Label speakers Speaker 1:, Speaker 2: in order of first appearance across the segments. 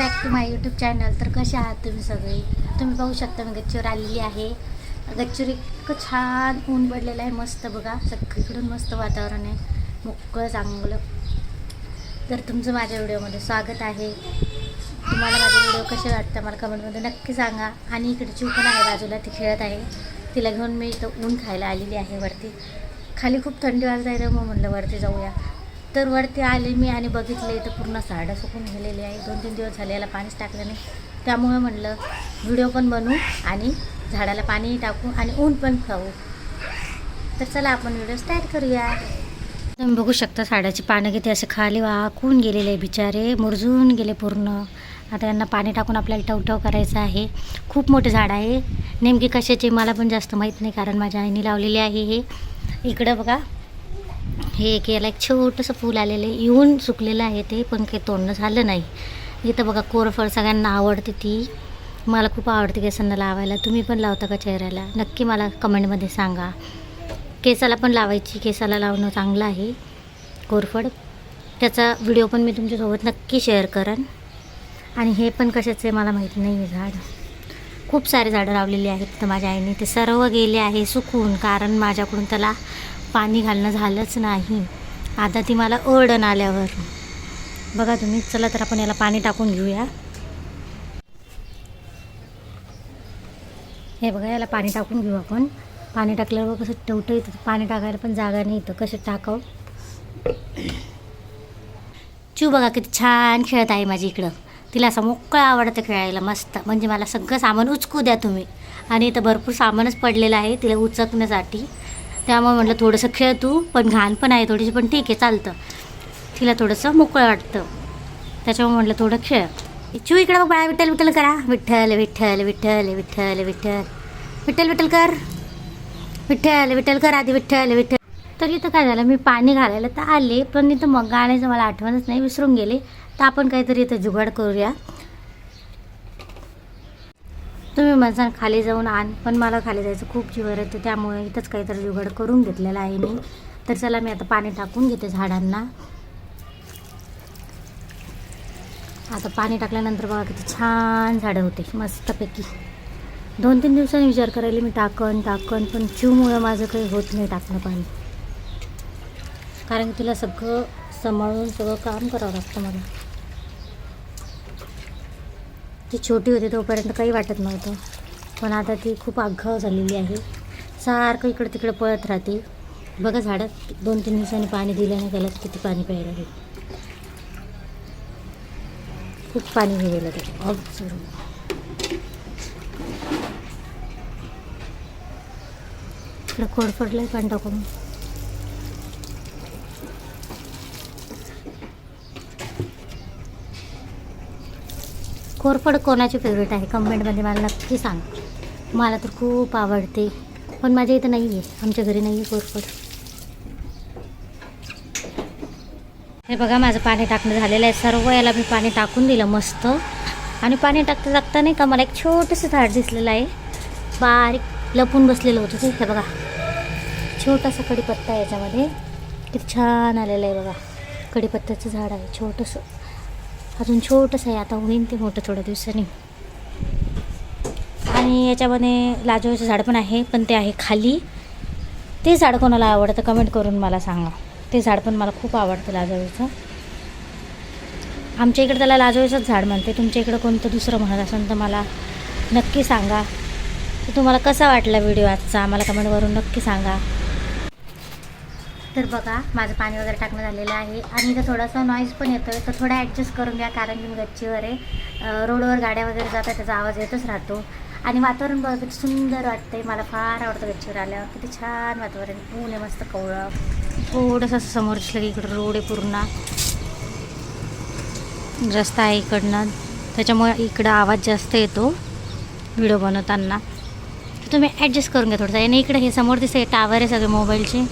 Speaker 1: Back to my YouTube channel तर कसे आहात तुम्ही सगळे? तुम्ही पाहू शकता मी गच्चीवर आलेली आहे. गच्चीवर इतकं छान ऊन पडलेलं आहे मस्त बघा. सगळीकडून मस्त वातावरण आहे. मोकळं चांगलं. तर तुमचं माझ्या व्हिडिओमध्ये स्वागत आहे. तुम्हाला माझे व्हिडिओ कसे वाटतं मला कमेंटमध्ये नक्की सांगा. आणि इकडे चिकन पण आहे बाजूला ती खेळत आहे. तिला घेऊन मी इथं ऊन खायला आलेली आहे वरती. खाली खूप थंडी वाजत आहे तर मग म्हणलं वरती जाऊया. तर वरती आले मी आणि बघितले तर पूर्ण झाडं सुकून गेलेली आहे. दोन तीन दिवस झाले याला पाणीच टाकलं नाही. त्यामुळे म्हणलं व्हिडिओ पण बनवू आणि झाडाला पाणी टाकू आणि ऊन पण खाऊ. तर चला आपण व्हिडिओ स्टार्ट करूया. तुम्ही बघू शकता साड्याची पानं किती असे खाली वाकून गेलेले आहे बिचारे मुरजून गेले पूर्ण. आता यांना पाणी टाकून आपल्याला टवटव करायचं आहे. खूप मोठे झाड आहे. नेमकी कशाचे मला पण जास्त माहीत नाही कारण माझ्या आईने लावलेले आहे हे. इकडं बघा. हे एक याला एक छोटंसं फूल आलेलं आहे. येऊन सुकलेलं आहे ते पण काही तोडणं झालं नाही. इथं बघा कोरफळ सगळ्यांना आवडते ती. मला खूप आवडते केसांना लावायला. तुम्ही पण लावता का चेहऱ्याला? नक्की मला कमेंटमध्ये सांगा. केसाला पण लावायची. केसाला लावणं चांगलं आहे. कोरफड. त्याचा व्हिडिओ पण मी तुमच्यासोबत नक्की शेअर करेन. आणि हे पण कशाचं आहे मला माहीत नाही आहे झाड. खूप सारे झाडं लावलेली आहेत तर माझ्या आईने. ते सर्व गेले आहे सुकून कारण माझ्याकडून त्याला पाणी घालणं झालंच नाही. आता ती मला ओरडण आल्यावर. बघा तुम्ही चला तर आपण याला पाणी टाकून घेऊया. हे बघा याला पाणी टाकून घेऊ आपण. पाणी टाकल्यावर कसं टवटं येतं पाणी टाकायला पण जागा नाही इथं कसं टाकाव. चू बघा किती छान खेळत आहे माझी इकडं. तिला असं मोकळं आवडतं खेळायला मस्त. म्हणजे मला सगळं सामान उचकू द्या तुम्ही. आणि इथं भरपूर सामानच पडलेलं आहे तिला उचकण्यासाठी. त्यामुळे म्हटलं थोडंसं खेळ तू पण घाण पण आहे थोडीशी पण ठीक आहे चालतं. तिला थोडंसं मोकळं वाटतं. त्याच्यामुळे म्हटलं थोडं खेळ. इच्छू इकडं मग बाळा विठ्ठल विठ्ठल करा. विठ्ठल विठ्ठल विठ्ठल विठ्ठल विठ्ठल. विठ्ठल विठ्ठल कर. विठ्ठल विठ्ठल कर आधी विठ्ठल विठ्ठल. तर इथं काय झालं मी पाणी घालायला तर आले पण इथं मग गाण्याचं मला आठवणच नाही विसरून गेले. तर आपण काहीतरी इथं जुगाड करूया. तुम्ही म्हणसान खाली जाऊन आण पण मला खाली जायचं खूप जीवर येतं त्यामुळे इथंच काहीतरी जुगाड करून घेतलेला आहे मी. तर चला मी आता पाणी टाकून घेते झाडांना. आता पाणी टाकल्यानंतर बघा किती छान झाडं होते मस्तपैकी. दोन तीन दिवसांनी विचार करायला मी टाकन टाकन पण चिवमुळं माझं काही होत नाही टाकणं पाणी. कारण की तिला सगळं सांभाळून सगळं काम करावं लागतं मला. ती छोटी होती तोपर्यंत काही वाटत नव्हतं. पण आता ती खूप आघाव झालेली आहे. सारखं इकडं तिकडं पळत राहते. बघा झाडात दोन तीन दिवसांनी पाणी दिलं नाही त्याला किती पाणी प्यायला लागेल. खूप पाणी हे गेलं ते ऑब्झर्व इकडं खोड पडलं आहे पाणी टाकून. कोरफड कोणाची फेवरेट आहे? कमेंटमध्ये मला नक्की सांग. मला तर खूप आवडते. पण माझ्या इथं नाही आहे आमच्या घरी नाही आहे कोरफड. हे बघा माझं पाणी टाकणं झालेलं आहे. सर्व याला मी पाणी टाकून दिलं मस्त. आणि पाणी टाकता टाकता नाही का मला एक छोटंसं झाड दिसलेलं आहे. बारीक लपून बसलेलं होतं ते. हे बघा. छोटासा कढीपत्ता आहे याच्यामध्ये. किती छान आलेलं आहे बघा. कढीपत्त्याचं झाड आहे छोटंसं. अजून छोटंसं आहे आता होईन ते मोठं थोड्या दिवसांनी. आणि याच्यामध्ये लाजोळीचं झाड पण आहे पण ते आहे खाली. ते झाड कोणाला आवडतं कमेंट करून मला सांगा. ते झाड पण मला खूप आवडतं लाजोळीचं आमच्या इकडे त्याला लाजोळीचंच झाड म्हणते. तुमच्या इकडं कोणतं दुसरं म्हणत असेल तर मला नक्की सांगा. तर तुम्हाला कसा वाटला व्हिडिओ आजचा? मला कमेंटवरून नक्की सांगा. तर बघा माझं पाणी वगैरे टाकणं झालेलं आहे. आणि इथं थोडासा नॉईज पण येतो आहे तर थोडा ॲडजस्ट करून घ्या कारण की मी गच्चीवर आहे. रोडवर गाड्या वगैरे जातात त्याचा आवाज येतच राहतो. आणि वातावरण बघा किती सुंदर वाटते मला फार आवडतं गच्चीवर आल्यावर. किती छान वातावरण ऊन आहे मस्त कवळं. थोडंसं असं समोर दिसलं की इकडं रोड आहे पूर्ण. रस्ता आहे इकडनं. त्याच्यामुळे इकडं आवाज जास्त येतो व्हिडिओ बनवताना. तर तुम्ही ॲडजस्ट करून घ्या थोडंसं. आणि इकडं हे समोर दिसतं टावर आहे सगळे मोबाईलचे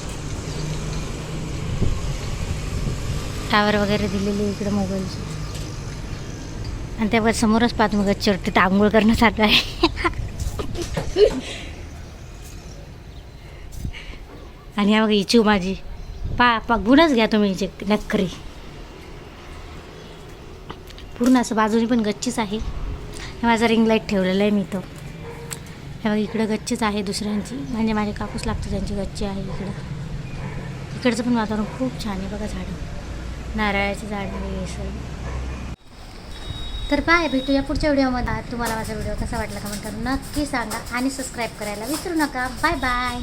Speaker 1: टावर वगैरे दिलेली आहे इकडे मोबाईलची आणि त्यावर समोरच पाहतो मग गच्चीवर आंघोळ करणं चालू आहे. आणि या बघा हिची माझी. पा बघूनच घ्या तुम्ही जे नक्करी पूर्ण असं बाजूने पण गच्चीच आहे. हे माझा रिंग लाइट ठेवलेला आहे मी तो हे बघा इकडं गच्चीच आहे दुसऱ्यांची. म्हणजे माझे कापूस लागतं त्यांची गच्ची आहे इकडं. इकडचं पण वातावरण खूप छान आहे बघा झाडं. नारळाची झाड तर बाय भेटूया पुढच्या व्हिडिओमध्ये. तुम्हाला माझा व्हिडिओ कसा वाटला कमेंट करून नक्की सांगा आणि सबस्क्राईब करायला विसरू नका. Bye bye